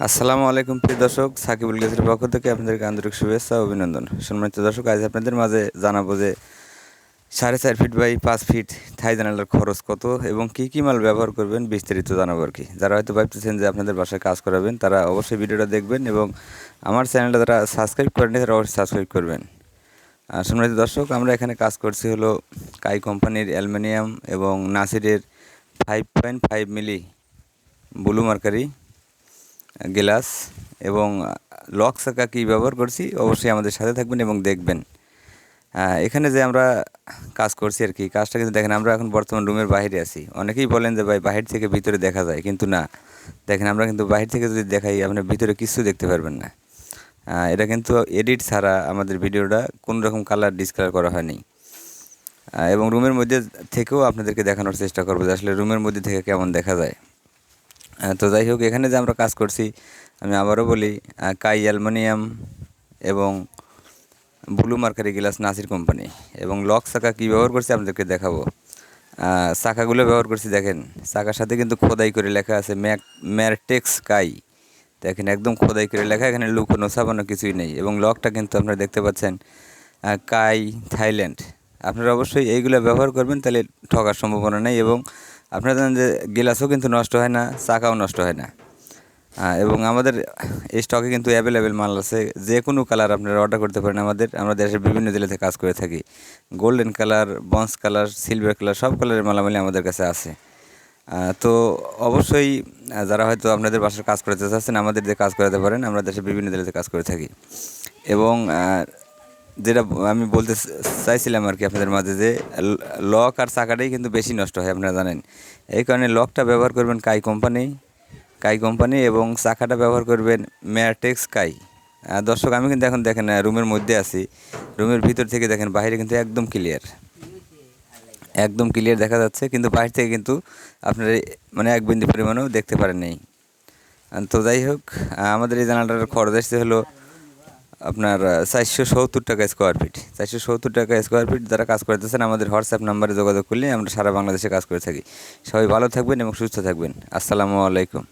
আসসালামু আলাইকুম প্রিয় দর্শক, সাকিবুল গেছের পক্ষ থেকে আপনাদেরকে আন্তরিক শুভেচ্ছা অভিনন্দন। সম্মানিত দর্শক, আজ আপনাদের মাঝে জানাব যে সাড়ে চার ফিট বাই পাঁচ ফিট থাই জানালার খরচ কত এবং কী কী মাল ব্যবহার করবেন বিস্তারিত জানাব আর কি। যারা হয়তো ভাবতেছেন যে আপনাদের বাসায় কাজ করাবেন, তারা অবশ্যই ভিডিওটা দেখবেন এবং আমার চ্যানেলটা যারা সাবস্ক্রাইব করেনি তারা অবশ্যই সাবস্ক্রাইব করবেন। সম্মানিত দর্শক, আমরা এখানে কাজ করছি হলো কাই কোম্পানির অ্যালুমিনিয়াম এবং নাসিরের five point five milli blue mercury. Glass এবং লক চাকা কী ব্যবহার করছি, অবশ্যই আমাদের সাথে থাকবেন এবং দেখবেন। এখানে যে আমরা কাজ করছি আর কি, কাজটা কিন্তু দেখেন, আমরা এখন বর্তমান রুমের বাইরে আছি। অনেকেই বলেন যে, ভাই, বাহির থেকে ভিতরে দেখা যায়। কিন্তু না। দেখেন, আমরা কিন্তু বাহির থেকে যদি দেখাই আপনার ভিতরে কিছু দেখতে পারবেন না। এটা কিন্তু এডিট ছাড়া আমাদের ভিডিওটা কোনো রকম কালার ডিসকালার করা হয়নি। এবং রুমের মধ্যে থেকেও আপনাদেরকে দেখানোর চেষ্টা করব যে, আসলে রুমের মধ্যে থেকে কেমন দেখা যায়। তো যাই হোক, এখানে যে আমরা কাজ করছি, আমি আবারও বলি কাই অ্যালুমিনিয়াম এবং blue mercury glass Nasir company এবং লক চাকা কী ব্যবহার করছি আপনাদেরকে দেখাবো। চাকাগুলো ব্যবহার করছি, দেখেন চাকার সাথে কিন্তু খোদাই করে লেখা আছে, ম্যাক ম্যারটেক্স কাই। দেখেন, একদম খোদাই করে লেখা, এখানে লুকোনো, ছাপানো কিছুই নেই এবং লকটা কিন্তু আপনারা দেখতে পাচ্ছেন কাই থাইল্যান্ড। আপনারা অবশ্যই এইগুলো ব্যবহার করবেন, তাহলে ঠকার সম্ভাবনা নেই এবং আপনারা জানেন যে গ্লাসও কিন্তু নষ্ট হয় না, চাকাও নষ্ট হয় না। এবং আমাদের এই স্টকে কিন্তু অ্যাভেলেবেল মাল আছে। যে কোনো কালার আপনারা অর্ডার করতে পারেন আমাদের। আমরা দেশের বিভিন্ন জেলাতে কাজ করে থাকি। Golden colour bronze colour silver colour সব কালারের মালামালি আমাদের কাছে আছে। তো অবশ্যই যারা হয়তো আপনাদের বাসার কাজ করতে চাচ্ছেন, আমাদের দিয়ে কাজ করাতে পারেন। আমরা দেশের বিভিন্ন জেলাতে কাজ করে থাকি। এবং যেটা আমি বলতে চাইছিলাম আর কি আপনাদের মাঝে যে লক আর চাকাটাই কিন্তু বেশি নষ্ট হয়, আপনারা জানেন। এই কারণে লকটা ব্যবহার করবেন কাই কোম্পানি কাই কোম্পানি এবং চাকাটা ব্যবহার করবেন ম্যারটেক্স কাই। দর্শক, আমি কিন্তু এখন দেখেন রুমের মধ্যে আছি। রুমের ভিতর থেকে দেখেন, বাইরে কিন্তু একদম ক্লিয়ার একদম ক্লিয়ার দেখা যাচ্ছে, কিন্তু বাইরে থেকে কিন্তু আপনারা মানে এক বিন্দু পরিমাণও দেখতে পারেন নেই। তো যাই হোক আমাদের এই জানালাটার খরচ এসেছে হলো আপনার চারশো সত্তর টাকা স্কোয়ার ফিট চারশো সত্তর টাকা স্কোয়ার ফিট যারা কাজ করতেছেন, আমাদের হোয়াটসঅ্যাপ নাম্বারে যোগাযোগ করলে আমরা সারা বাংলাদেশে কাজ করে থাকি। সবাই ভালো থাকবেন এবং সুস্থ থাকবেন। আসসালামু আলাইকুম।